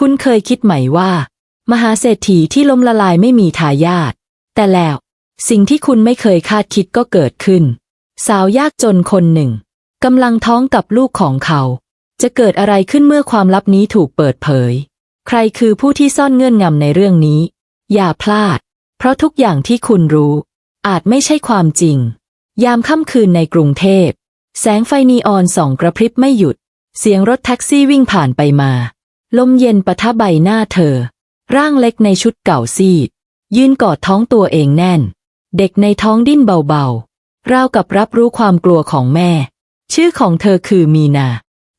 คุณเคยคิดไหมว่า มหาเศรษฐีที่ล้มละลายไม่มีทายาทแต่แล้ว สิ่งที่คุณไม่เคยคาดคิดก็เกิดขึ้น สาวยากจนคนหนึ่งกำลังท้องกับลูกของเขา จะเกิดอะไรขึ้นเมื่อความลับนี้ถูกเปิดเผย ใครคือผู้ที่ซ่อนเงื่อนงำในเรื่องนี้ อย่าพลาด เพราะทุกอย่างที่คุณรู้ อาจไม่ใช่ความจริง ยามค่ำคืนในกรุงเทพ แสงไฟนีออนส่องกระพริบไม่หยุด เสียงรถแท็กซี่วิ่งผ่านไปมา ลมเย็นปะทะใบหน้าเธอ ร่างเล็กในชุดเก่าซีดยืนกอดท้องตัวเองแน่น เด็กในท้องดิ้นเบาๆ ราวกับรับรู้ความกลัวของแม่ ชื่อของเธอคือมีนา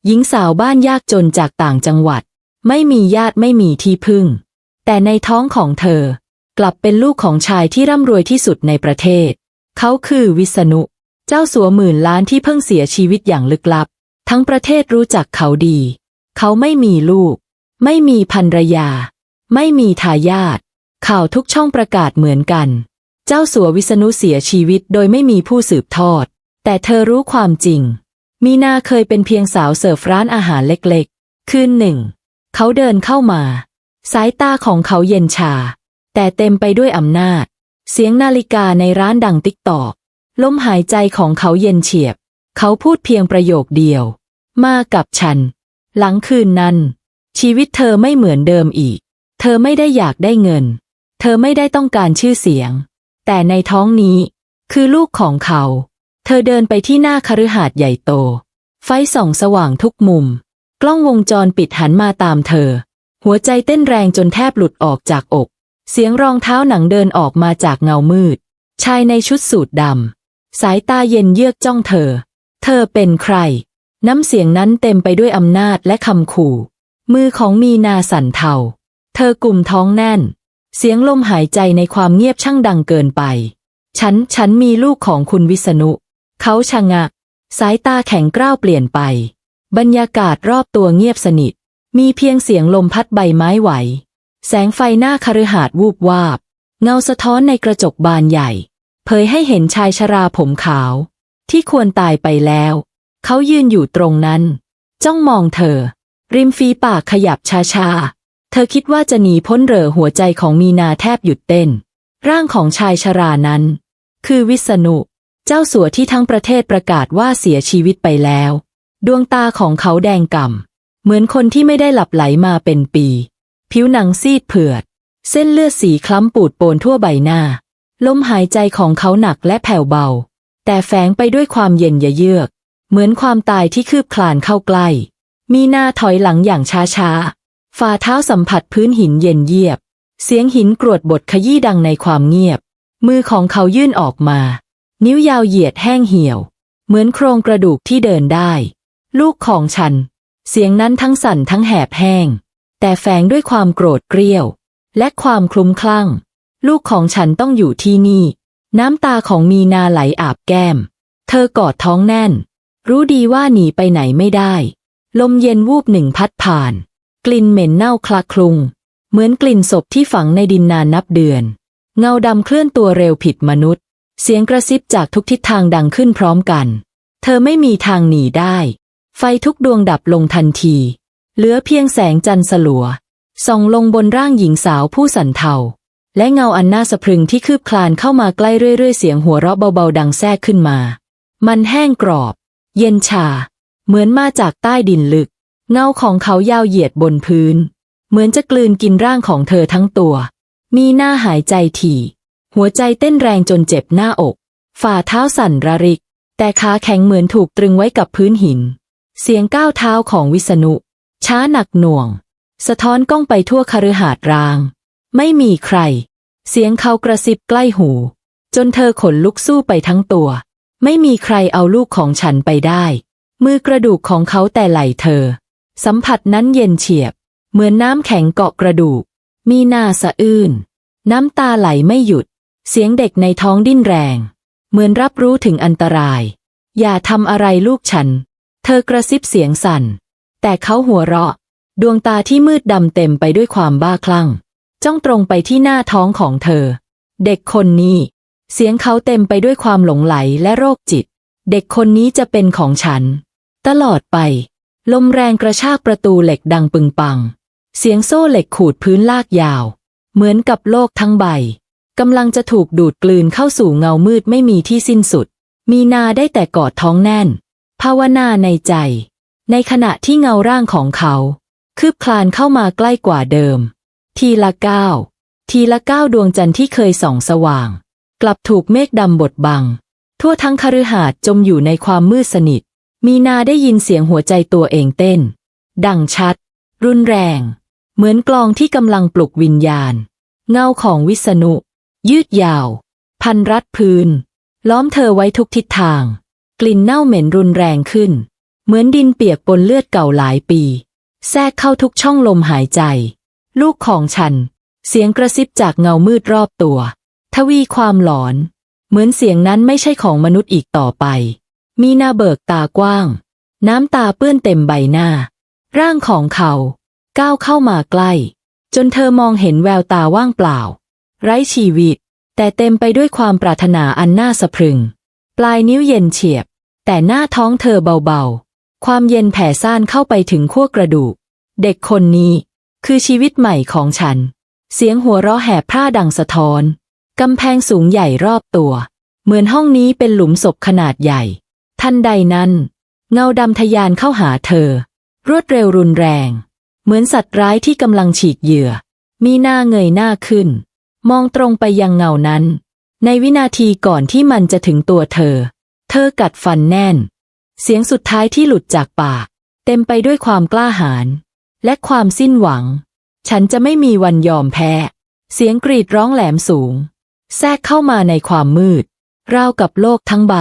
หญิงสาวบ้านยากจนจากต่างจังหวัด ไม่มีญาติไม่มีที่พึ่ง แต่ในท้องของเธอ กลับเป็นลูกของชายที่ร่ำรวยที่สุดในประเทศ เขาคือวิษณุ เจ้าสัวหมื่นล้านที่เพิ่งเสียชีวิตอย่างลึกลับ ทั้งประเทศรู้จักเขาดี เขาไม่มีลูก ไม่มีภรรยา ไม่มีทายาทข่าวทุกช่องประกาศเหมือนกัน เจ้าสัววิษณุเสียชีวิตโดยไม่มีผู้สืบทอด แต่เธอรู้ความจริง มีนาเคยเป็นเพียงสาวเสิร์ฟร้านอาหารเล็กๆ คืนหนึ่ง เขาเดินเข้ามา สายตาของเขาเย็นชา แต่เต็มไปด้วยอำนาจ เสียงนาฬิกาในร้านดังติ๊กตอกลมหายใจของเขาเย็นเฉียบ เขาพูดเพียงประโยคเดียว มากับฉัน หลังคืนนั้น ชีวิตเธอไม่เหมือนเดิมอีก เธอไม่ได้อยากได้เงิน เธอไม่ได้ต้องการชื่อเสียง แต่ในท้องนี้ คือลูกของเขา เธอเดินไปที่หน้าคฤหาสน์ใหญ่โต ไฟส่องสว่างทุกมุม กล้องวงจรปิดหันมาตามเธอ หัวใจเต้นแรงจนแทบหลุดออกจากอก เสียงรองเท้าหนังเดินออกมาจากเงามืด ชายในชุดสูทดำ สายตาเย็นเยือกจ้องเธอ เธอเป็นใคร น้ำเสียงนั้นเต็มไปด้วยอำนาจและคำขู่ มือของมีนาสั่นเทา เธอกลุ่มท้องแน่น เสียงลมหายใจในความเงียบช่างดังเกินไป ฉัน ฉันมีลูกของคุณวิษณุ เขาชะงัก สายตาแข็งกร้าวเปลี่ยนไป บรรยากาศรอบตัวเงียบสนิท มีเพียงเสียงลมพัดใบไม้ไหว แสงไฟหน้าคฤหาสน์วูบวาบ เงาสะท้อนในกระจกบานใหญ่ เผยให้เห็นชายชราผมขาว ที่ควรตายไปแล้ว เขายืนอยู่ตรงนั้น จ้องมองเธอ ริมฝีปากขยับช้าๆ เธอคิดว่าจะหนีพ้นเหรอหัวใจของมีนาแทบหยุดเต้น ร่างของชายชรานั้น คือวิษณุ เจ้าสัวที่ทั้งประเทศประกาศว่าเสียชีวิตไปแล้ว ดวงตาของเขาแดงก่ำเหมือนคนที่ไม่ได้หลับไหลมาเป็นปี ผิวหนังซีดเผือด เส้นเลือดสีคล้ำปูดโปนทั่วใบหน้า ลมหายใจของเขาหนักและแผ่วเบา แต่แฝงไปด้วยความเย็นยะเยือก เหมือนความตายที่คืบคลานเข้าใกล้ มีหน้าถอยหลังอย่างช้าๆ ฝ่าเท้าสัมผัสพื้นหินเย็นเยียบ เสียงหินกรวดบทขยี้ดังในความเงียบ มือของเขายื่นออกมา นิ้วยาวเหยียดแห้งเหี่ยว เหมือนโครงกระดูกที่เดินได้ ลูกของฉัน เสียงนั้นทั้งสั่นทั้งแหบแห้ง แต่แฝงด้วยความโกรธเกรี้ยว และความคลุ้มคลั่ง ลูกของฉันต้องอยู่ที่นี่ น้ำตาของมีนาไหลอาบแก้ม เธอกอดท้องแน่น รู้ดีว่าหนีไปไหนไม่ได้ ลมเย็นวูบหนึ่งพัดผ่าน กลิ่นเหม็นเน่าคละคลุง เหมือนกลิ่นศพที่ฝังในดินนานนับเดือน เงาดำเคลื่อนตัวเร็วผิดมนุษย์ เสียงกระซิบจากทุกทิศทางดังขึ้นพร้อมกัน เธอไม่มีทางหนีได้ ไฟทุกดวงดับลงทันที เหลือเพียงแสงจันทร์สลัวส่องลงบนร่างหญิงสาวผู้สันเทาและเงาอันน่าสะพรึงที่คืบคลานเข้ามาใกล้เรื่อยๆ เสียงหัวเราะเบาๆ ดังแทรกขึ้นมา มันแห้งกรอบ เย็นชา เหมือนมาจากใต้ดินลึก เงาของเขายาวเหยียดบนพื้น เหมือนจะกลืนกินร่างของเธอทั้งตัว มีหน้าหายใจถี่ หัวใจเต้นแรงจนเจ็บหน้าอก ฝ่าเท้าสั่นระริก แต่ขาแข็งเหมือนถูกตรึงไว้กับพื้นหิน เสียงก้าวเท้าของวิษณุ ช้าหนักหน่วง สะท้อนกล้องไปทั่วคฤหาสน์ราง ไม่มีใคร เสียงเขากระซิบใกล้หู จนเธอขนลุกสู้ไปทั้งตัว ไม่มีใครเอาลูกของฉันไปได้ มือกระดูกของเขาแต่ไหลเธอ สัมผัสนั้นเย็นเฉียบ เหมือนน้ำแข็งเกาะกระดูก มีหน้าสะอื้น น้ำตาไหลไม่หยุด เสียงเด็กในท้องดิ้นแรง เหมือนรับรู้ถึงอันตราย อย่าทำอะไรลูกฉัน เธอกระซิบเสียงสั่น แต่เขาหัวเราะ ดวงตาที่มืดดำเต็มไปด้วยความบ้าคลั่ง จ้องตรงไปที่หน้าท้องของเธอ เด็กคนนี้ เสียงเขาเต็มไปด้วยความหลงไหลและโรคจิต เด็กคนนี้จะเป็นของฉัน ตลอดไป ลมแรงกระชากประตูเหล็กดังปึงปัง เสียงโซ่เหล็กขูดพื้นลากยาว เหมือนกับโลกทั้งใบกำลังจะถูกดูดกลืนเข้าสู่เงามืดไม่มีที่สิ้นสุด มีนาได้แต่กอดท้องแน่น ภาวนาในใจ ในขณะที่เงาร่างของเขา คืบคลานเข้ามาใกล้กว่าเดิม ทีละก้าวทีละก้าวดวงจันทร์ที่เคยส่องสว่าง กลับถูกเมฆดำบดบัง ทั่วทั้งคฤหาสน์จมอยู่ในความมืดสนิท มีนาได้ยินเสียงหัวใจตัวเองเต้น ดังชัด รุนแรง เหมือนกลองที่กำลังปลุกวิญญาณ เงาของวิษณุ ยืดยาว พันรัดพื้น ล้อมเธอไว้ทุกทิศทาง กลิ่นเน่าเหม็นรุนแรงขึ้น เหมือนดินเปียกปนเลือดเก่าหลายปี แทรกเข้าทุกช่องลมหายใจ ลูกของฉัน เสียงกระซิบจากเงามืดรอบตัว ทวีความหลอน เหมือนเสียงนั้นไม่ใช่ของมนุษย์อีกต่อไป มีหน้าเบิกตากว้าง น้ำตาเปื้อนเต็มใบหน้า ร่างของเขา ก้าวเข้ามาใกล้ จนเธอมองเห็นแววตาว่างเปล่า ไร้ชีวิต แต่เต็มไปด้วยความปรารถนาอันน่าสะพรึง ปลายนิ้วเย็นเฉียบ แต่หน้าท้องเธอเบาๆ ความเย็นแผ่ซ่านเข้าไปถึงขั้วกระดูก เด็กคนนี้ คือชีวิตใหม่ของฉัน เสียงหัวเราะแหบพร่าดังสะท้อนกำแพงสูงใหญ่รอบตัว เหมือนห้องนี้เป็นหลุมศพขนาดใหญ่ ทันใดนั้น เงาดำทะยานเข้าหาเธอ รวดเร็วรุนแรง เหมือนสัตว์ร้ายที่กำลังฉีกเหยื่อ มีหน้าเงยหน้าขึ้น มองตรงไปยังเงานั้น ในวินาทีก่อนที่มันจะถึงตัวเธอ เธอกัดฟันแน่น เสียงสุดท้ายที่หลุดจากปาก เต็มไปด้วยความกล้าหาญและความสิ้นหวัง ฉันจะไม่มีวันยอมแพ้ เสียงกรีดร้องแหลมสูง แทรกเข้ามาในความมืด ราวกับโลกทั้งใบ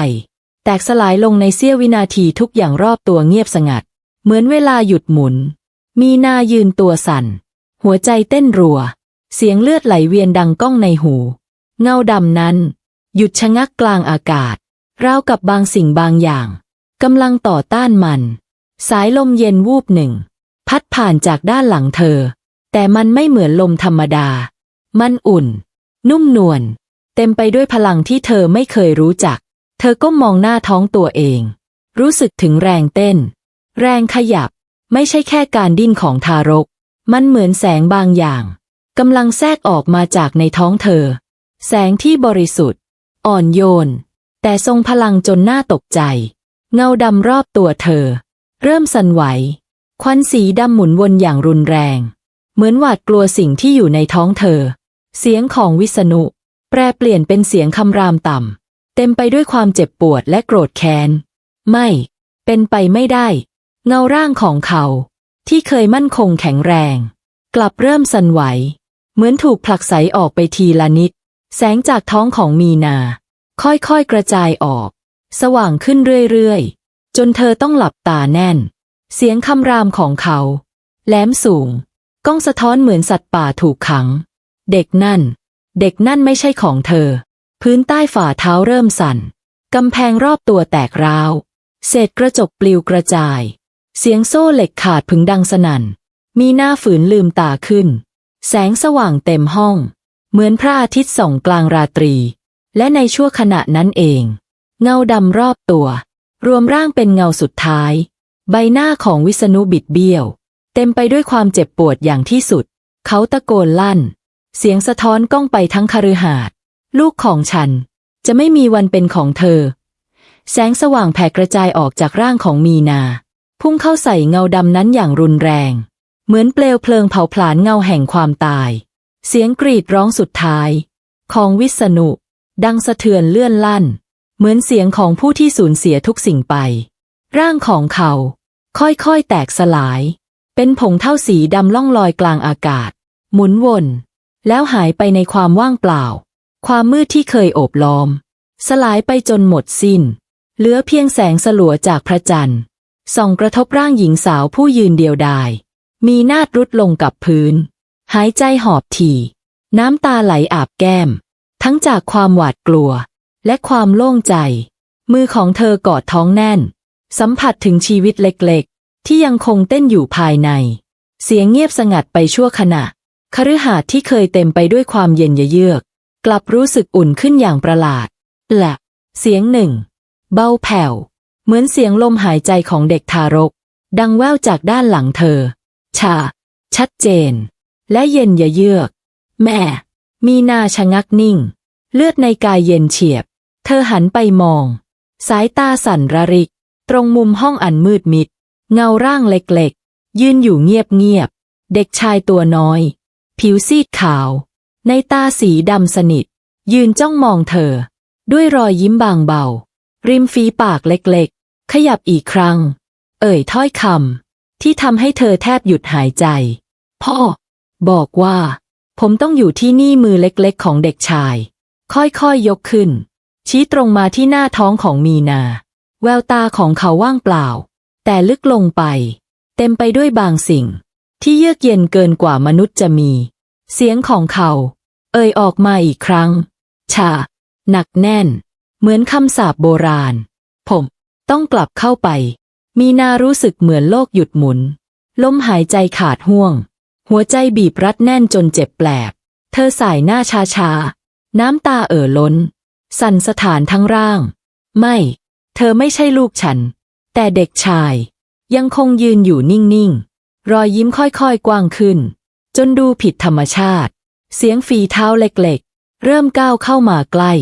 แตกสลายลงในเสี้ยววินาทีทุกอย่างรอบตัวเงียบสงัด เหมือนเวลาหยุดหมุน มีนายืนตัวสั่น หัวใจเต้นรัว เสียงเลือดไหลเวียนดังก้องในหู เงาดำนั้น หยุดชะงักกลางอากาศ ราวกับบางสิ่งบางอย่างกำลังต่อต้านมัน สายลมเย็นวูบหนึ่ง พัดผ่านจากด้านหลังเธอ แต่มันไม่เหมือนลมธรรมดา มันอุ่น นุ่มนวลเต็มไปด้วยพลังที่เธอไม่เคยรู้จัก เธอก็มองหน้าท้องตัวเอง รู้สึกถึงแรงเต้น แรงขยับ ไม่ใช่แค่การดิ้นของทารก มันเหมือนแสงบางอย่างกำลังแทรกออกมาจากในท้องเธอ แสงที่บริสุทธิ์ อ่อนโยน แต่ทรงพลังจนหน่าตกใจ เงาดำรอบตัวเธอ เริ่มสั่นไหว ควันสีดำหมุนวนอย่างรุนแรง เหมือนหวาดกลัวสิ่งที่อยู่ในท้องเธอ เสียงของวิษณุ แปรเปลี่ยนเป็นเสียงคำรามต่ำ เต็มไปด้วยความเจ็บปวดและโกรธแค้น ไม่ เป็นไปไม่ได้ เงาร่างของเขา ที่เคยมั่นคงแข็งแรง กลับเริ่มสั่นไหว เหมือนถูกผลักไสออกไปทีละนิด แสงจากท้องของมีนา ค่อยๆกระจายออก สว่างขึ้นเรื่อยๆ จนเธอต้องหลับตาแน่น เสียงคำรามของเขา แหลมสูง ก้องสะท้อนเหมือนสัตว์ป่าถูกขัง เด็กนั่น เด็กนั่นไม่ใช่ของเธอ พื้นใต้ฝ่าเท้าเริ่มสั่น กำแพงรอบตัวแตกร้าว เศษกระจกปลิวกระจาย เสียงโซ่เหล็กขาดผึงดังสนั่น มีหน้าฝืนลืมตาขึ้น แสงสว่างเต็มห้อง เหมือนพระอาทิตย์ส่องกลางราตรี และในชั่วขณะนั้นเอง เงาดำรอบตัว รวมร่างเป็นเงาสุดท้าย ใบหน้าของวิษณุบิดเบี้ยว เต็มไปด้วยความเจ็บปวดอย่างที่สุด เขาตะโกนลั่น เสียงสะท้อนก้องไปทั้งคฤหาสน์ ลูกของฉัน จะไม่มีวันเป็นของเธอ แสงสว่างแผ่กระจายออกจากร่างของมีนา พุ่งเข้าใส่เงาดำนั้นอย่างรุนแรง เหมือนเปลวเพลิงเผาผลาญเงาแห่งความตาย เสียงกรีดร้องสุดท้าย ของวิษณุ ดังสะเทือนเลื่อนลั่น เหมือนเสียงของผู้ที่สูญเสียทุกสิ่งไป ร่างของเขา ค่อยๆแตกสลาย เป็นผงเท่าสีดำล่องลอยกลางอากาศ หมุนวน แล้วหายไปในความว่างเปล่า ความมืดที่เคยโอบล้อม สลายไปจนหมดสิ้น เหลือเพียงแสงสลัวจากพระจันทร์ส่องกระทบร่างหญิงสาวผู้ยืนเดียวดาย มีนาดรุดลงกับพื้น หายใจหอบถี่ น้ำตาไหลอาบแก้ม ทั้งจากความหวาดกลัว และความโล่งใจ มือของเธอกอดท้องแน่น สัมผัสถึงชีวิตเล็กๆ ที่ยังคงเต้นอยู่ภายใน เสียงเงียบสงัดไปชั่วขณะคฤหาสน์ที่เคยเต็มไปด้วยความเย็นเยือก กลับรู้สึกอุ่นขึ้นอย่างประหลาดและเสียงหนึ่ง เบาแผ่ว เหมือนเสียงลมหายใจของเด็กทารก ดังแว่วจากด้านหลังเธอ ชา ชัดเจน และเย็นยะเยือก แม่ มีนาชะงักนิ่ง เลือดในกายเย็นเฉียบ เธอหันไปมอง สายตาสั่นระริก ตรงมุมห้องอันมืดมิด เงาร่างเล็กๆ ยืนอยู่เงียบๆเด็กชายตัวน้อย ผิวซีดขาว ในตาสีดำสนิท ยืนจ้องมองเธอ ด้วยรอยยิ้มบางเบา ริมฝีปากเล็กๆ ขยับอีกครั้ง เอ่ยถ้อยคำที่ทำให้เธอแทบหยุดหายใจ พ่อ บอกว่า ผมต้องอยู่ที่นี่มือเล็กๆ ของเด็กชาย ค่อยๆยยกขึ้น ชี้ตรงมาที่หน้าท้องของมีนา แววตาของเขาว่างเปล่า แต่ลึกลงไป เต็มไปด้วยบางสิ่ง ที่เยือกเย็นเกินกว่ามนุษย์จะมี เสียงของเขา เอ่ยออกมาอีกครั้ง ชา หนักแน่น เหมือนคำสาปโบราณ ผม ต้องกลับเข้าไป มีนารู้สึกเหมือนโลกหยุดหมุน ลมหายใจขาดห่วง หัวใจบีบรัดแน่นจนเจ็บแปลบ เธอสายหน้าชาชา น้ำตาเอ่อล้น สั่นสถานทั้งร่าง ไม่ เธอไม่ใช่ลูกฉัน แต่เด็กชาย ยังคงยืนอยู่นิ่งๆ รอยยิ้มค่อยๆ กว้างขึ้น จนดูผิดธรรมชาติ เสียงฝีเท้าเล็กๆ เริ่มก้าวเข้ามาใกล้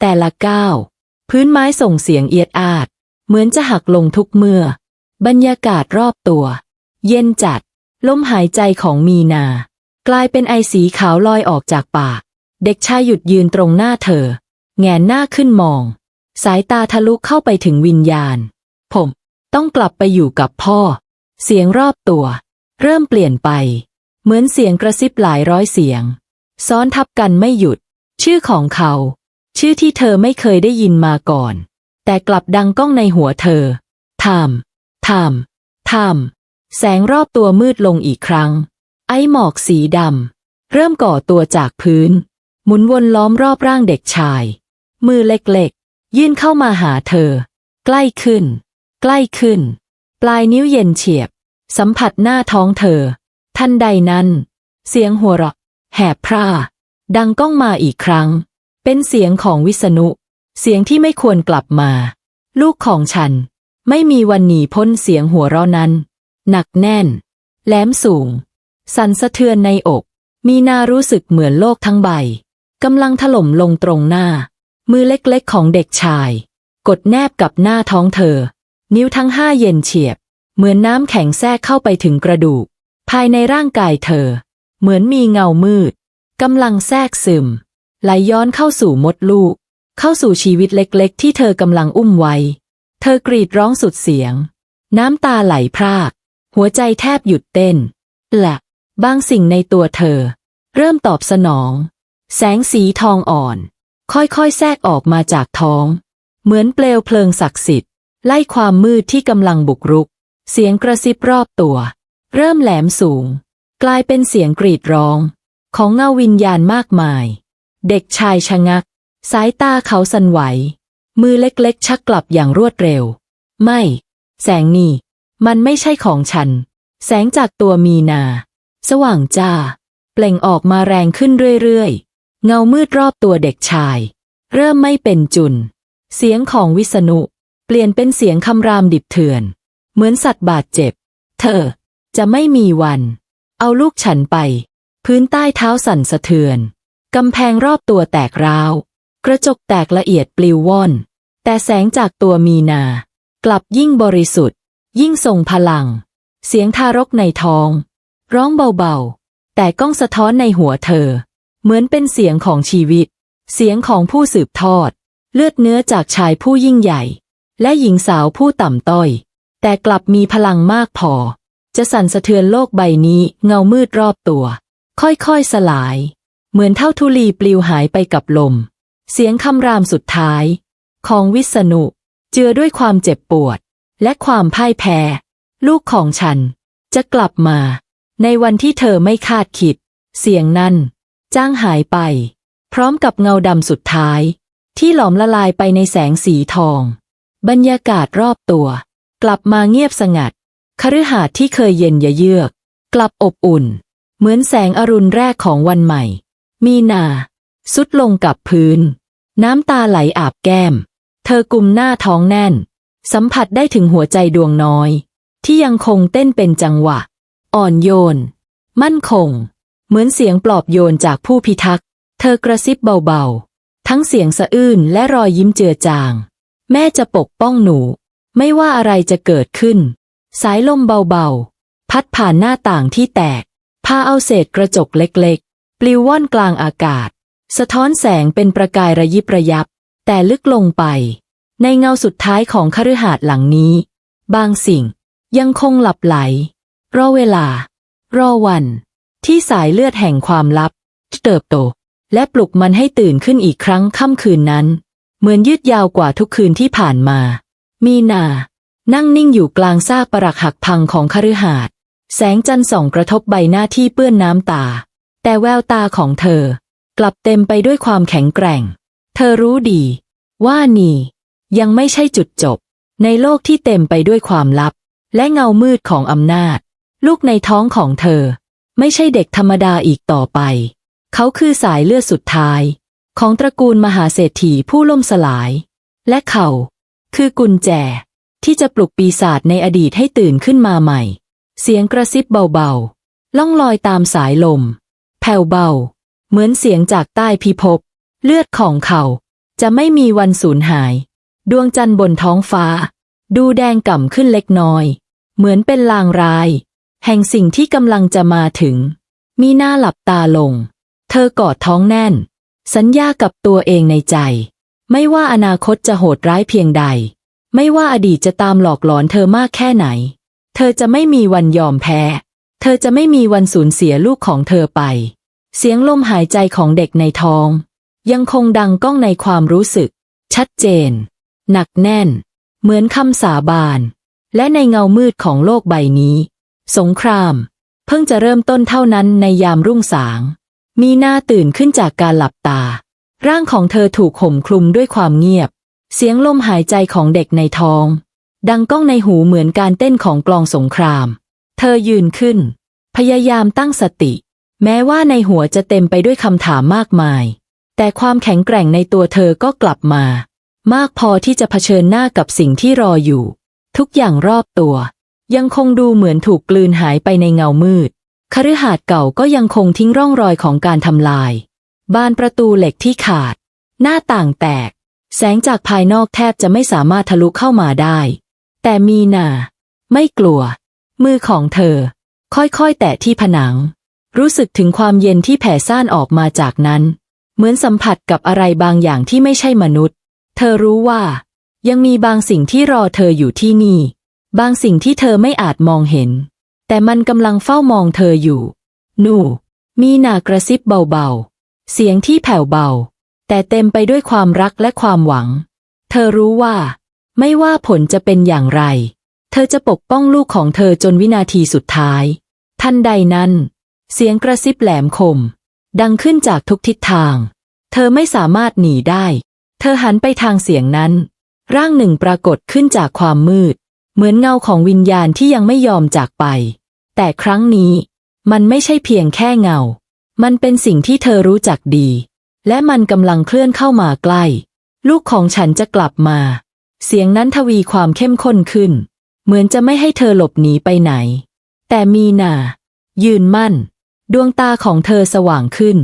แต่ละก้าว พื้นไม้ส่งเสียงเอียดอาด เหมือนจะหักลงทุกเมื่อ บรรยากาศรอบตัว เย็นจัด ลมหายใจของมีนา กลายเป็นไอสีขาวลอยออกจากปาก เด็กชายหยุดยืนตรงหน้าเธอ แงนหน้าขึ้นมอง สายตาทะลุเข้าไปถึงวิญญาณ ผม ต้องกลับไปอยู่กับพ่อ เสียงรอบตัว เริ่มเปลี่ยนไป เหมือนเสียงกระซิบหลายร้อยเสียง ซ้อนทับกันไม่หยุด ชื่อของเขา ชื่อที่เธอไม่เคยได้ยินมาก่อน แต่กลับดังก้องในหัวเธอทำทำทำแสงรอบตัวมืดลงอีกครั้ง ไอหมอกสีดำเริ่มก่อตัวจากพื้น หมุนวนล้อมรอบร่างเด็กชาย มือเล็กๆ ยื่นเข้ามาหาเธอ ใกล้ขึ้น ใกล้ขึ้น ปลายนิ้วเย็นเฉียบ สัมผัสหน้าท้องเธอ ทันใดนั้น เสียงหัวเราะ แหบพร่า ดังก้องมาอีกครั้ง เป็นเสียงของวิษณุ เสียงที่ไม่ควรกลับมา ลูกของฉัน ไม่มีวันหนีพ้นเสียงหัวเราะนั้น หนักแน่น แหลมสูง สั่นสะเทือนในอก มีนารู้สึกเหมือนโลกทั้งใบกำลังถล่มลงตรงหน้า มือเล็กๆของเด็กชาย กดแนบกับหน้าท้องเธอ นิ้วทั้งห้าเย็นเฉียบ เหมือนน้ำแข็งแทรกเข้าไปถึงกระดูก ภายในร่างกายเธอ เหมือนมีเงามืดกำลังแทรกซึม ไหลย้อนเข้าสู่มดลูก เข้าสู่ชีวิตเล็กๆ ที่เธอกำลังอุ้มไว้ เธอกรีดร้องสุดเสียง น้ำตาไหลพราก หัวใจแทบหยุดเต้นและบางสิ่งในตัวเธอ เริ่มตอบสนอง แสงสีทองอ่อน ค่อยๆ แทรกออกมาจากท้อง เหมือนเปลวเพลิงศักดิ์สิทธิ์ ไล่ความมืดที่กำลังบุกรุก เสียงกระซิบรอบตัว เริ่มแหลมสูง กลายเป็นเสียงกรีดร้อง ของเงาวิญญาณมากมาย เด็กชายชะงัก สายตาเขาสั่นไหว มือเล็กๆ ชักกลับอย่างรวดเร็ว ไม่ แสงนี่ มันไม่ใช่ของฉัน แสงจากตัวมีนา สว่างจ้า เปล่งออกมาแรงขึ้นเรื่อยๆ เงามืดรอบตัวเด็กชาย เริ่มไม่เป็นจุน เสียงของวิษณุ เปลี่ยนเป็นเสียงคำรามดิบเถื่อน เหมือนสัตว์บาดเจ็บ เธอ จะไม่มีวัน เอาลูกฉันไป พื้นใต้เท้าสั่นสะเทือน กำแพงรอบตัวแตกร้าว กระจกแตกละเอียดปลิวว่อน แต่แสงจากตัวมีนา กลับยิ่งบริสุทธิ์ ยิ่งทรงพลัง เสียงทารกในท้อง ร้องเบาๆ แต่ก้องสะท้อนในหัวเธอ เหมือนเป็นเสียงของชีวิต เสียงของผู้สืบทอด เลือดเนื้อจากชายผู้ยิ่งใหญ่ และหญิงสาวผู้ต่ำต้อย แต่กลับมีพลังมากพอ จะสั่นสะเทือนโลกใบนี้เงามืดรอบตัว ค่อยๆสลาย เหมือนเท่าทุลีปลิวหายไปกับลม เสียงคำรามสุดท้าย ของวิษณุเจือด้วยความเจ็บปวด และความพ่ายแพ้ ลูกของฉัน จะกลับมา ในวันที่เธอไม่คาดคิด เสียงนั้น จ้างหายไป พร้อมกับเงาดำสุดท้าย ที่หลอมละลายไปในแสงสีทอง บรรยากาศรอบตัว กลับมาเงียบสงัด คฤหาสน์ที่เคยเย็นเยือก กลับอบอุ่น เหมือนแสงอรุณแรกของวันใหม่ มีนาสุดลงกับพื้น น้ำตาไหลอาบแก้ม เธอกุมหน้าท้องแน่น สัมผัสได้ถึงหัวใจดวงน้อย ที่ยังคงเต้นเป็นจังหวะ อ่อนโยน มั่นคง เหมือนเสียงปลอบโยนจากผู้พิทักษ์ เธอกระซิบเบาๆ ทั้งเสียงสะอื้นและรอยยิ้มเจือจาง แม่จะปกป้องหนู ไม่ว่าอะไรจะเกิดขึ้น สายลมเบาๆ พัดผ่านหน้าต่างที่แตก พาเอาเศษกระจกเล็กๆ ปลิวว่อนกลางอากาศ สะท้อนแสงเป็นประกายระยิบระยับ แต่ลึกลงไป ในเงาสุดท้ายของคฤหาสน์หลังนี้ บางสิ่งยังคงหลับไหล รอเวลา รอวัน ที่สายเลือดแห่งความลับ เติบโต และปลุกมันให้ตื่นขึ้นอีกครั้งค่ำคืนนั้น เหมือนยืดยาวกว่าทุกคืนที่ผ่านมา มีนา นั่งนิ่งอยู่กลางซากปรักหักพังของคฤหาสน์แสงจันทร์ส่องกระทบใบหน้าที่เปื้อนน้ำตา แต่แววตาของเธอ กลับเต็มไปด้วยความแข็งแกร่ง เธอรู้ดี ว่านี่ ยังไม่ใช่จุดจบ ในโลกที่เต็มไปด้วยความลับ และเงามืดของอำนาจ ลูกในท้องของเธอ ไม่ใช่เด็กธรรมดาอีกต่อไป เขาคือสายเลือดสุดท้าย ของตระกูลมหาเศรษฐีผู้ล่มสลาย และเขา คือกุญแจ ที่จะปลุกปีศาจในอดีตให้ตื่นขึ้นมาใหม่ เสียงกระซิบเบาๆ ล่องลอยตามสายลม แผ่วเบา เหมือนเสียงจากใต้พิภพ เลือดของเขา จะไม่มีวันสูญหาย ดวงจันทร์บนท้องฟ้า ดูแดงก่ำขึ้นเล็กน้อย เหมือนเป็นลางร้าย แห่งสิ่งที่กำลังจะมาถึง มีหน้าหลับตาลง เธอกอดท้องแน่น สัญญากับตัวเองในใจ ไม่ว่าอนาคตจะโหดร้ายเพียงใด ไม่ว่าอดีตจะตามหลอกหลอนเธอมากแค่ไหน เธอจะไม่มีวันยอมแพ้ เธอจะไม่มีวันสูญเสียลูกของเธอไป เสียงลมหายใจของเด็กในท้อง ยังคงดังก้องในความรู้สึก ชัดเจน หนักแน่น เหมือนคำสาบาน และในเงามืดของโลกใบนี้ สงคราม เพิ่งจะเริ่มต้นเท่านั้นในยามรุ่งสาง มีหน้าตื่นขึ้นจากการหลับตา ร่างของเธอถูกห่มคลุมด้วยความเงียบ เสียงลมหายใจของเด็กในท้อง ดังก้องในหูเหมือนการเต้นของกลองสงคราม เธอยืนขึ้น พยายามตั้งสติ แม้ว่าในหัวจะเต็มไปด้วยคำถามมากมาย แต่ความแข็งแกร่งในตัวเธอก็กลับมา มากพอที่จะเผชิญหน้ากับสิ่งที่รออยู่ ทุกอย่างรอบตัว ยังคงดูเหมือนถูกกลืนหายไปในเงามืดคฤหาสน์เก่าก็ยังคงทิ้งร่องรอยของการทำลาย บานประตูเหล็กที่ขาด หน้าต่างแตก แสงจากภายนอกแทบจะไม่สามารถทะลุเข้ามาได้ แต่มีนาไม่กลัว มือของเธอ ค่อยๆ แตะที่ผนัง รู้สึกถึงความเย็นที่แผ่ซ่านออกมาจากนั้น เหมือนสัมผัสกับอะไรบางอย่างที่ไม่ใช่มนุษย์ เธอรู้ว่า ยังมีบางสิ่งที่รอเธออยู่ที่นี่ บางสิ่งที่เธอไม่อาจมองเห็น แต่มันกำลังเฝ้ามองเธออยู่หนู มีนากระซิบเบาๆ เสียงที่แผ่วเบา แต่เต็มไปด้วยความรักและความหวัง เธอรู้ว่า ไม่ว่าผลจะเป็นอย่างไร เธอจะปกป้องลูกของเธอจนวินาทีสุดท้าย ทันใดนั้น เสียงกระซิบแหลมคม ดังขึ้นจากทุกทิศทาง เธอไม่สามารถหนีได้ เธอหันไปทางเสียงนั้น ร่างหนึ่งปรากฏขึ้นจากความมืด เหมือนเงาของวิญญาณที่ยังไม่ยอมจากไป แต่ครั้งนี้ มันไม่ใช่เพียงแค่เงา มันเป็นสิ่งที่เธอรู้จักดี และมันกำลังเคลื่อนเข้ามาใกล้ ลูกของฉันจะกลับมา เสียงนั้นทวีความเข้มข้นขึ้น เหมือนจะไม่ให้เธอหลบหนีไปไหน แต่มีนายืนมั่น ดวงตาของเธอสว่างขึ้น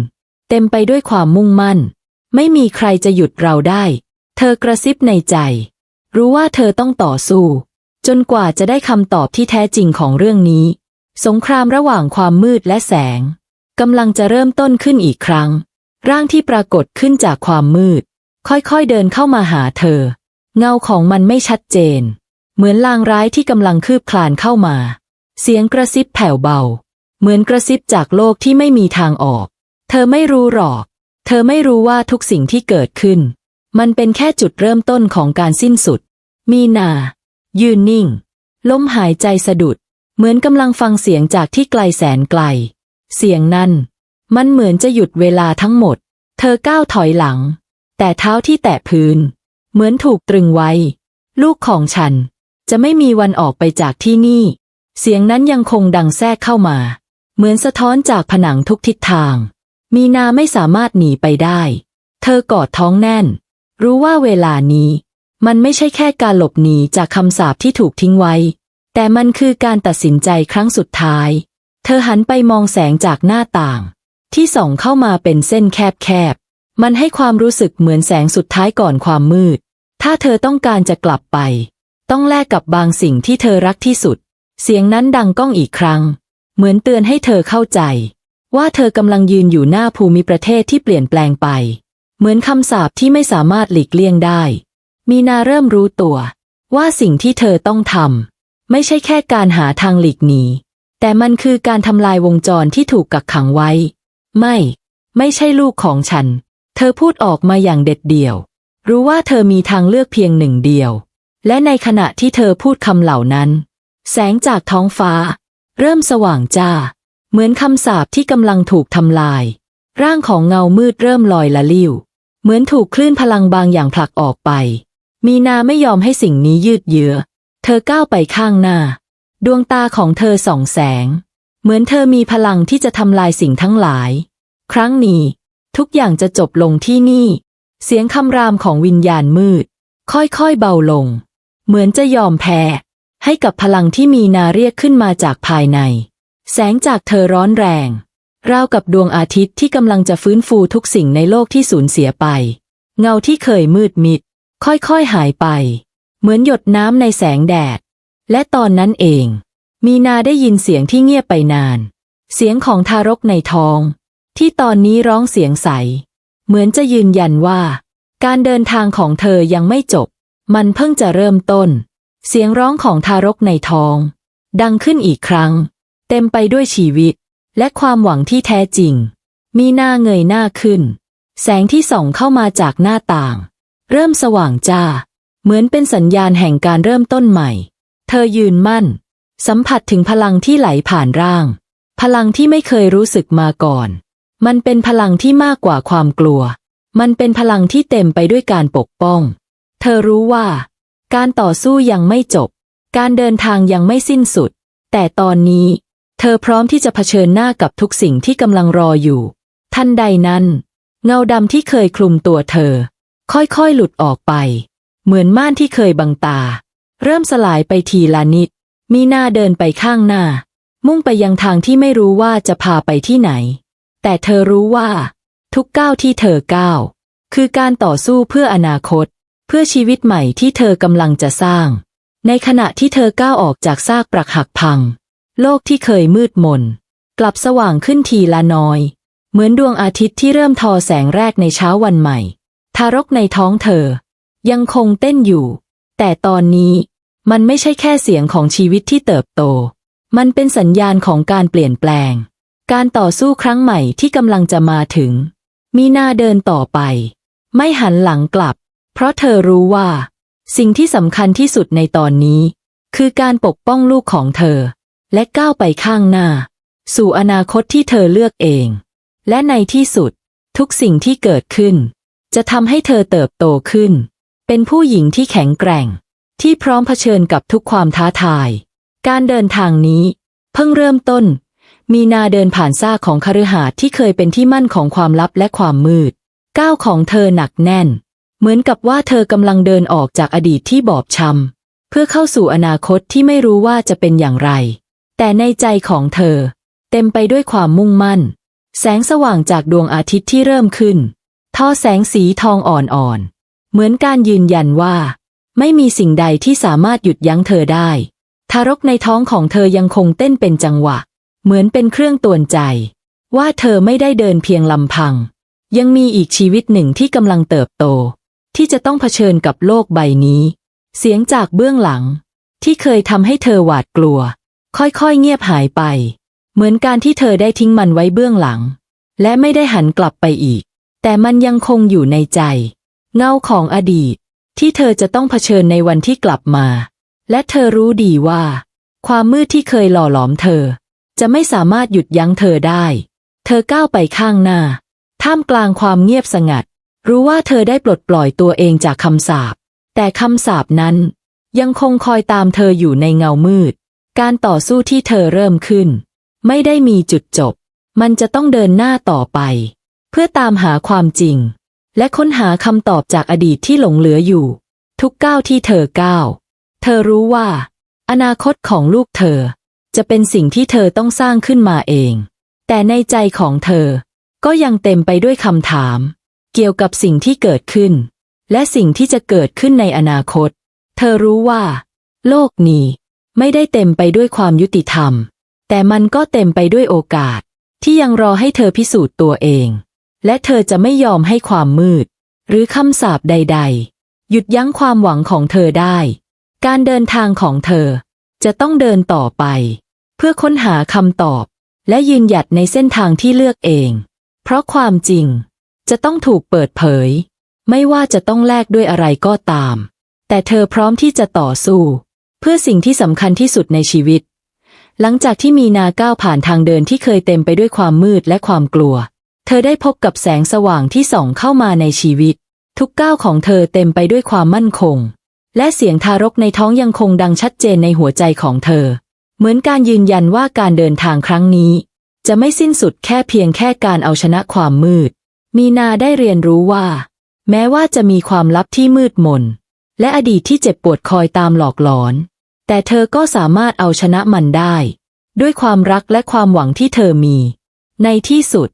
เต็มไปด้วยความมุ่งมั่น ไม่มีใครจะหยุดเราได้ เธอกระซิบในใจ รู้ว่าเธอต้องต่อสู้ จนกว่าจะได้คำตอบที่แท้จริงของเรื่องนี้ สงครามระหว่างความมืดและแสงกำลังจะเริ่มต้นขึ้นอีกครั้ง ร่างที่ปรากฏขึ้นจากความมืด ค่อยๆเดินเข้ามาหาเธอ เงาของมันไม่ชัดเจน เหมือนลางร้ายที่กำลังคืบคลานเข้ามา เสียงกระซิบแผ่วเบา เหมือนกระซิบจากโลกที่ไม่มีทางออก เธอไม่รู้หรอก เธอไม่รู้ว่าทุกสิ่งที่เกิดขึ้น มันเป็นแค่จุดเริ่มต้นของการสิ้นสุด มีนา ยืนนิ่งล้มหายใจสะดุด เหมือนกำลังฟังเสียงจากที่ไกลแสนไกล เสียงนั้น มันเหมือนจะหยุดเวลาทั้งหมด เธอก้าวถอยหลัง แต่เท้าที่แตะพื้น เหมือนถูกตรึงไว้ ลูกของฉัน จะไม่มีวันออกไปจากที่นี่ เสียงนั้นยังคงดังแทรกเข้ามา เหมือนสะท้อนจากผนังทุกทิศทาง มีนาไม่สามารถหนีไปได้ เธอกอดท้องแน่น รู้ว่าเวลานี้ มันไม่ใช่แค่การหลบหนีจากคำสาปที่ถูกทิ้งไว้ แต่มันคือการตัดสินใจครั้งสุดท้ายเเธอหันไปมองแสงจากหน้าต่าง ที่ส่องเข้ามาเป็นเส้นแคบๆ มันให้ความรู้สึกเหมือนแสงสุดท้ายก่อนความมืด ถ้าเธอต้องการจะกลับไป ต้องแลกกับบางสิ่งที่เธอรักที่สุด เสียงนั้นดังก้องอีกครั้ง เหมือนเตือนให้เธอเข้าใจ ว่าเธอกำลังยืนอยู่หน้าภูมิประเทศที่เปลี่ยนแปลงไป เหมือนคำสาปที่ไม่สามารถหลีกเลี่ยงได้ มีนาเริ่มรู้ตัว ว่าสิ่งที่เธอต้องทำไม่ใช่แค่การหาทางหลีกหนีแต่มันคือการทำลายวงจรที่ถูกกักขังไว้ ไม่ ไม่ใช่ลูกของฉัน เธอพูดออกมาอย่างเด็ดเดี่ยว รู้ว่าเธอมีทางเลือกเพียงหนึ่งเดียว และในขณะที่เธอพูดคำเหล่านั้น แสงจากท้องฟ้า เริ่มสว่างจ้า เหมือนคำสาปที่กำลังถูกทำลาย ร่างของเงามืดเริ่มลอยละลิ้ว เหมือนถูกคลื่นพลังบางอย่างผลักออกไป มีนาไม่ยอมให้สิ่งนี้ยืดเยื้อ เธอก้าวไปข้างหน้า ดวงตาของเธอส่องแสง เหมือนเธอมีพลังที่จะทำลายสิ่งทั้งหลาย ครั้งนี้ ทุกอย่างจะจบลงที่นี่ เสียงคำรามของวิญญาณมืด ค่อยๆเบาลง เหมือนจะยอมแพ้ ให้กับพลังที่มีนาเรียกขึ้นมาจากภายใน แสงจากเธอร้อนแรง ราวกับดวงอาทิตย์ที่กำลังจะฟื้นฟูทุกสิ่งในโลกที่สูญเสียไป เงาที่เคยมืดมิด ค่อยๆหายไป เหมือนหยดน้ำในแสงแดด และตอนนั้นเอง มีนาได้ยินเสียงที่เงียบไปนาน เสียงของทารกในท้อง ที่ตอนนี้ร้องเสียงใส เหมือนจะยืนยันว่า การเดินทางของเธอยังไม่จบ มันเพิ่งจะเริ่มต้น เสียงร้องของทารกในท้อง ดังขึ้นอีกครั้ง เต็มไปด้วยชีวิต และความหวังที่แท้จริง มีหน้าเงยหน้าขึ้น แสงที่ส่องเข้ามาจากหน้าต่าง เริ่มสว่างจ้า เหมือนเป็นสัญญาณแห่งการเริ่มต้นใหม่ เธอยืนมั่น สัมผัสถึงพลังที่ไหลผ่านร่าง พลังที่ไม่เคยรู้สึกมาก่อน มันเป็นพลังที่มากกว่าความกลัว มันเป็นพลังที่เต็มไปด้วยการปกป้อง เธอรู้ว่า การต่อสู้ยังไม่จบ การเดินทางยังไม่สิ้นสุด แต่ตอนนี้ เธอพร้อมที่จะเผชิญหน้ากับทุกสิ่งที่กำลังรออยู่ ทันใดนั้น เงาดำที่เคยคลุมตัวเธอ ค่อยๆหลุดออกไป เหมือนม่านที่เคยบังตา เริ่มสลายไปทีละนิด มีหน้าเดินไปข้างหน้า มุ่งไปยังทางที่ไม่รู้ว่าจะพาไปที่ไหน แต่เธอรู้ว่า ทุกก้าวที่เธอก้าว คือการต่อสู้เพื่ออนาคต เพื่อชีวิตใหม่ที่เธอกำลังจะสร้าง ในขณะที่เธอก้าวออกจากซากปรักหักพัง โลกที่เคยมืดมน กลับสว่างขึ้นทีละน้อย เหมือนดวงอาทิตย์ที่เริ่มทอแสงแรกในเช้าวันใหม่ ทารกในท้องเธอ ยังคงเต้นอยู่ แต่ตอนนี้ มันไม่ใช่แค่เสียงของชีวิตที่เติบโต มันเป็นสัญญาณของการเปลี่ยนแปลง การต่อสู้ครั้งใหม่ที่กำลังจะมาถึง มีหน้าเดินต่อไป ไม่หันหลังกลับ เพราะเธอรู้ว่า สิ่งที่สำคัญที่สุดในตอนนี้ คือการปกป้องลูกของเธอ และก้าวไปข้างหน้า สู่อนาคตที่เธอเลือกเอง และในที่สุด ทุกสิ่งที่เกิดขึ้น จะทำให้เธอเติบโตขึ้น เป็นผู้หญิงที่แข็งแกร่ง ที่พร้อมเผชิญกับทุกความท้าทาย การเดินทางนี้ เพิ่งเริ่มต้น มีนาเดินผ่านซากของคฤหาสน์ที่เคยเป็นที่มั่นของความลับและความมืด ก้าวของเธอหนักแน่น เหมือนกับว่าเธอกำลังเดินออกจากอดีตที่บอบช้ำเพื่อเข้าสู่อนาคตที่ไม่รู้ว่าจะเป็นอย่างไร แต่ในใจของเธอ เต็มไปด้วยความมุ่งมั่น แสงสว่างจากดวงอาทิตย์ที่เริ่มขึ้น ท่อแสงสีทองอ่อนๆ เหมือนการยืนยันว่า ไม่มีสิ่งใดที่สามารถหยุดยั้งเธอได้ ทารกในท้องของเธอยังคงเต้นเป็นจังหวะ เหมือนเป็นเครื่องตวนใจ ว่าเธอไม่ได้เดินเพียงลำพัง ยังมีอีกชีวิตหนึ่งที่กำลังเติบโต ที่จะต้องเผชิญกับโลกใบนี้ เสียงจากเบื้องหลัง ที่เคยทำให้เธอหวาดกลัว ค่อยๆเงียบหายไป เหมือนการที่เธอได้ทิ้งมันไว้เบื้องหลัง และไม่ได้หันกลับไปอีก แต่มันยังคงอยู่ในใจ เงาของอดีต ที่เธอจะต้องเผชิญในวันที่กลับมา และเธอรู้ดีว่า ความมืดที่เคยหล่อหลอมเธอ จะไม่สามารถหยุดยั้งเธอได้ เธอก้าวไปข้างหน้า ท่ามกลางความเงียบสงัด รู้ว่าเธอได้ปลดปล่อยตัวเองจากคำสาปแต่คำสาปนั้น ยังคงคอยตามเธออยู่ในเงามืด การต่อสู้ที่เธอเริ่มขึ้น ไม่ได้มีจุดจบ มันจะต้องเดินหน้าต่อไป เพื่อตามหาความจริง และค้นหาคำตอบจากอดีตที่หลงเหลืออยู่ ทุกก้าวที่เธอก้าว เธอรู้ว่า อนาคตของลูกเธอ จะเป็นสิ่งที่เธอต้องสร้างขึ้นมาเอง แต่ในใจของเธอ ก็ยังเต็มไปด้วยคำถาม เกี่ยวกับสิ่งที่เกิดขึ้น และสิ่งที่จะเกิดขึ้นในอนาคต เธอรู้ว่า โลกนี้ ไม่ได้เต็มไปด้วยความยุติธรรม แต่มันก็เต็มไปด้วยโอกาส ที่ยังรอให้เธอพิสูจน์ตัวเอง และเธอจะไม่ยอมให้ความมืด หรือคำสาปใด ๆ หยุดยั้งความหวังของเธอได้ การเดินทางของเธอจะต้องเดินต่อไป เพื่อค้นหาคำตอบ และยืนหยัดในเส้นทางที่เลือกเอง เพราะความจริง จะต้องถูกเปิดเผย ไม่ว่าจะต้องแลกด้วยอะไรก็ตาม แต่เธอพร้อมที่จะต่อสู้ เพื่อสิ่งที่สำคัญที่สุดในชีวิต หลังจากที่มีนาก้าวผ่านทางเดินที่เคยเต็มไปด้วยความมืดและความกลัว เธอได้พบกับแสงสว่างที่ส่องเข้ามาในชีวิต ทุกก้าวของเธอเต็มไปด้วยความมั่นคง และเสียงทารกในท้องยังคงดังชัดเจนในหัวใจของเธอ เหมือนการยืนยันว่าการเดินทางครั้งนี้ จะไม่สิ้นสุดแค่เพียงแค่การเอาชนะความมืด มีนาได้เรียนรู้ว่า แม้ว่าจะมีความลับที่มืดมน และอดีตที่เจ็บปวดคอยตามหลอกหลอน แต่เธอก็สามารถเอาชนะมันได้ ด้วยความรักและความหวังที่เธอมี ในที่สุด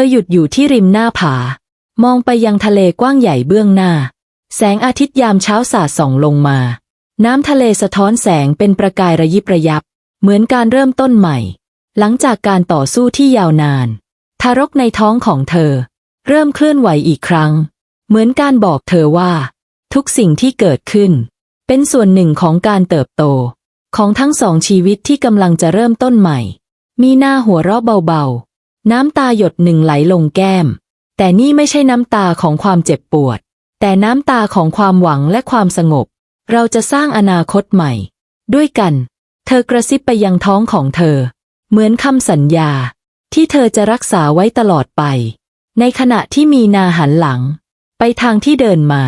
ธอหยุดอยู่ที่ริมหน้าผา มองไปยังทะเลกว้างใหญ่เบื้องหน้า แสงอาทิตย์ยามเช้าสาดส่องลงมา น้ำทะเลสะท้อนแสงเป็นประกายระยิบระยับ เหมือนการเริ่มต้นใหม่ หลังจากการต่อสู้ที่ยาวนาน ทารกในท้องของเธอ เริ่มเคลื่อนไหวอีกครั้ง เหมือนการบอกเธอว่า ทุกสิ่งที่เกิดขึ้น เป็นส่วนหนึ่งของการเติบโต ของทั้งสองชีวิตที่กำลังจะเริ่มต้นใหม่ มีหน้าหัวเราะเบาๆ น้ำตาหยดหนึ่งไหลลงแก้ม แต่นี่ไม่ใช่น้ำตาของความเจ็บปวด แต่น้ำตาของความหวังและความสงบ เราจะสร้างอนาคตใหม่ ด้วยกัน เธอกระซิบไปยังท้องของเธอ เหมือนคำสัญญา ที่เธอจะรักษาไว้ตลอดไป ในขณะที่มีนาหันหลัง ไปทางที่เดินมา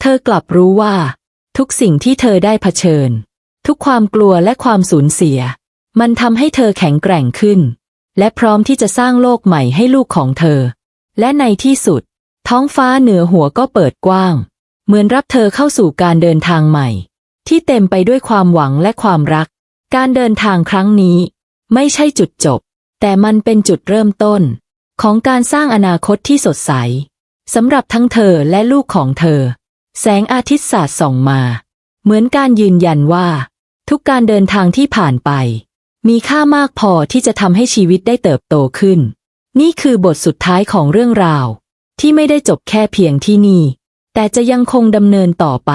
เธอกลับรู้ว่า ทุกสิ่งที่เธอได้เผชิญ ทุกความกลัวและความสูญเสีย มันทำให้เธอแข็งแกร่งขึ้น และพร้อมที่จะสร้างโลกใหม่ให้ลูกของเธอ และในที่สุด ท้องฟ้าเหนือหัวก็เปิดกว้าง เหมือนรับเธอเข้าสู่การเดินทางใหม่ ที่เต็มไปด้วยความหวังและความรัก การเดินทางครั้งนี้ ไม่ใช่จุดจบ แต่มันเป็นจุดเริ่มต้น ของการสร้างอนาคตที่สดใสสำหรับทั้งเธอและลูกของเธอ แสงอาทิตย์สาดส่องมา เหมือนการยืนยันว่า ทุกการเดินทางที่ผ่านไป มีค่ามากพอที่จะทำให้ชีวิตได้เติบโตขึ้น นี่คือบทสุดท้ายของเรื่องราว ที่ไม่ได้จบแค่เพียงที่นี่ แต่จะยังคงดำเนินต่อไป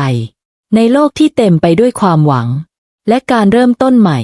ในโลกที่เต็มไปด้วยความหวัง และการเริ่มต้นใหม่